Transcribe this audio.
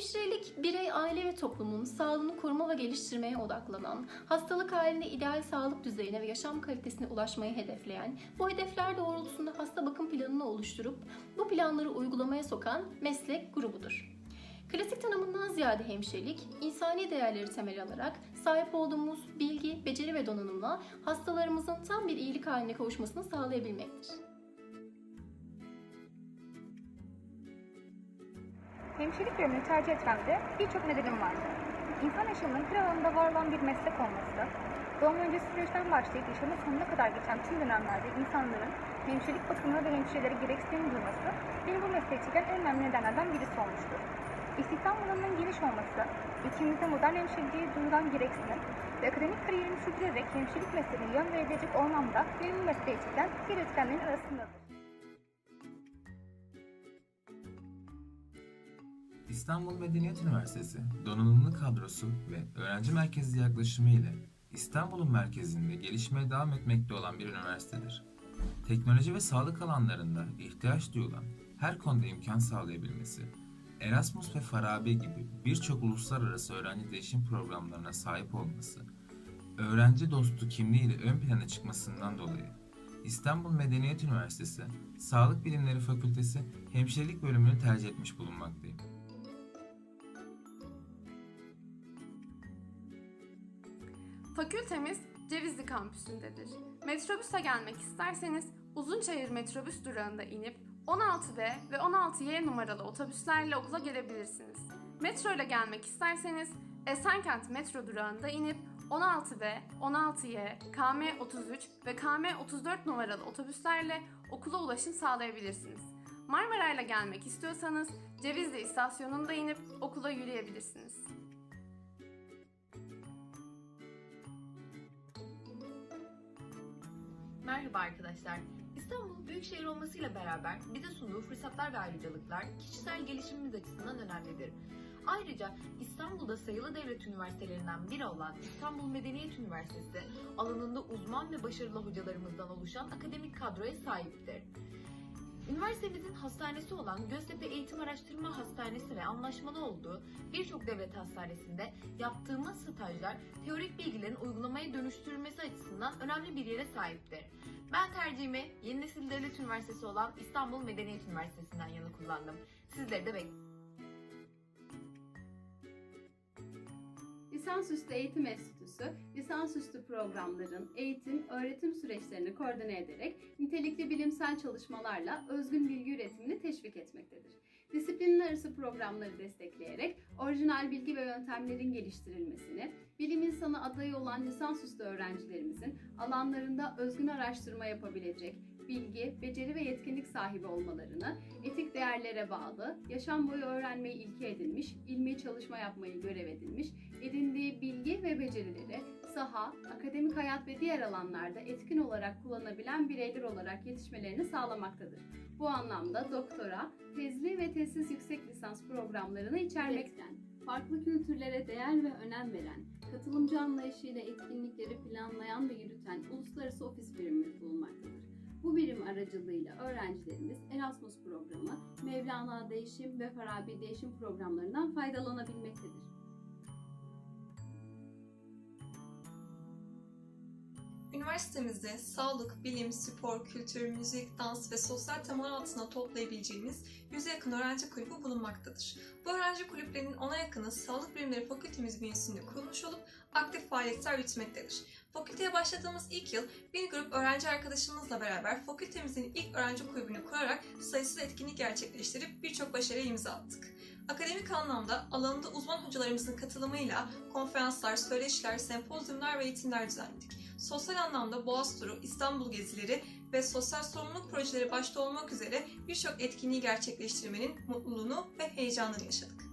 Hemşirelik, birey, aile ve toplumun sağlığını koruma ve geliştirmeye odaklanan, hastalık halinde ideal sağlık düzeyine ve yaşam kalitesine ulaşmayı hedefleyen, bu hedefler doğrultusunda hasta bakım planını oluşturup bu planları uygulamaya sokan meslek grubudur. Klasik tanımından ziyade hemşirelik, insani değerleri temel alarak sahip olduğumuz bilgi, beceri ve donanımla hastalarımızın tam bir iyilik haline kavuşmasını sağlayabilmektir. Hemşirelik bölümünü tercih etmemde birçok nedenim vardı. İnsan yaşamının her alanında var olan bir meslek olması, doğum öncesi süreçten başlayıp yaşamın sonuna kadar geçen tüm dönemlerde insanların hemşirelik bakımına ve hemşirelere gereksinim duyması beni bu mesleğe çeken en önemli nedenlerden birisi olmuştur. İstihdam alanının geniş olması, ülkemizde modern hemşireliğe duyulan gereksinim ve akademik kariyerimi sürdürerek hemşirelik mesleğine yön verecek olmam da beni bu mesleğe çeken diğer arasındadır. İstanbul Medeniyet Üniversitesi donanımlı kadrosu ve öğrenci merkezli yaklaşımı ile İstanbul'un merkezinde gelişmeye devam etmekte olan bir üniversitedir. Teknoloji ve sağlık alanlarında ihtiyaç duyulan her konuda imkan sağlayabilmesi, Erasmus ve Farabi gibi birçok uluslararası öğrenci değişim programlarına sahip olması, öğrenci dostu kimliğiyle ön plana çıkmasından dolayı İstanbul Medeniyet Üniversitesi Sağlık Bilimleri Fakültesi Hemşirelik bölümünü tercih etmiş bulunmaktayım. Fakültemiz Cevizli kampüsündedir. Metrobüse gelmek isterseniz Uzunçayır metrobüs durağında inip 16B ve 16Y numaralı otobüslerle okula gelebilirsiniz. Metro ile gelmek isterseniz Esenkent metro durağında inip 16B, 16Y, KM33 ve KM34 numaralı otobüslerle okula ulaşım sağlayabilirsiniz. Marmara ile gelmek istiyorsanız Cevizli istasyonunda inip okula yürüyebilirsiniz. Merhaba arkadaşlar. İstanbul büyük şehir olmasıyla beraber bize sunduğu fırsatlar ve ayrıcalıklar kişisel gelişimimiz açısından önemlidir. Ayrıca İstanbul'da sayılı devlet üniversitelerinden biri olan İstanbul Medeniyet Üniversitesi alanında uzman ve başarılı hocalarımızdan oluşan akademik kadroya sahiptir. Üniversitemizin hastanesi olan Göztepe Eğitim Araştırma Hastanesi ve anlaşmalı olduğu birçok devlet hastanesinde yaptığımız stajlar teorik bilgilerin uygulamaya dönüştürülmesi açısından önemli bir yere sahiptir. Ben tercihimi Yeni Nesil Devlet Üniversitesi olan İstanbul Medeniyet Üniversitesi'nden yana kullandım. Sizleri de bekliyorum. Lisansüstü Eğitim Enstitüsü, lisansüstü programların eğitim, öğretim süreçlerini koordine ederek nitelikli bilimsel çalışmalarla özgün bilgi üretimini teşvik etmektedir. Disiplinler arası programları destekleyerek orijinal bilgi ve yöntemlerin geliştirilmesini, bilim insanı adayı olan lisansüstü öğrencilerimizin alanlarında özgün araştırma yapabilecek, bilgi, beceri ve yetkinlik sahibi olmalarını, etik değerlere bağlı, yaşam boyu öğrenmeyi ilke edinmiş, ilmi çalışma yapmayı görev edinmiş, edindiği bilgi ve becerileri saha, akademik hayat ve diğer alanlarda etkin olarak kullanabilen bireyler olarak yetişmelerini sağlamaktadır. Bu anlamda doktora, tezli ve tezsiz yüksek lisans programlarını içermekten, farklı kültürlere değer ve önem veren, katılımcı anlayışıyla etkinlikleri planlayan ve yürüten uluslararası ofis birimimiz bulunmaktadır. Bu birim aracılığıyla öğrencilerimiz Erasmus programı, Mevlana Değişim ve Farabi Değişim programlarından faydalanabilmektedir. Üniversitemizde sağlık, bilim, spor, kültür, müzik, dans ve sosyal temel altına toplayabileceğimiz yüze yakın öğrenci kulübü bulunmaktadır. Bu öğrenci kulüplerinin ona yakını Sağlık Bilimleri Fakültemiz bünyesinde kurulmuş olup aktif faaliyetler yürütmektedir. Fakülteye başladığımız ilk yıl bir grup öğrenci arkadaşımızla beraber fakültemizin ilk öğrenci kulübünü kurarak sayısız etkinlik gerçekleştirip birçok başarıya imza attık. Akademik anlamda alanında uzman hocalarımızın katılımıyla konferanslar, söyleşiler, sempozyumlar ve eğitimler düzenledik. Sosyal anlamda Boğaz Turu, İstanbul gezileri ve sosyal sorumluluk projeleri başta olmak üzere birçok etkinliği gerçekleştirmenin mutluluğunu ve heyecanını yaşadık.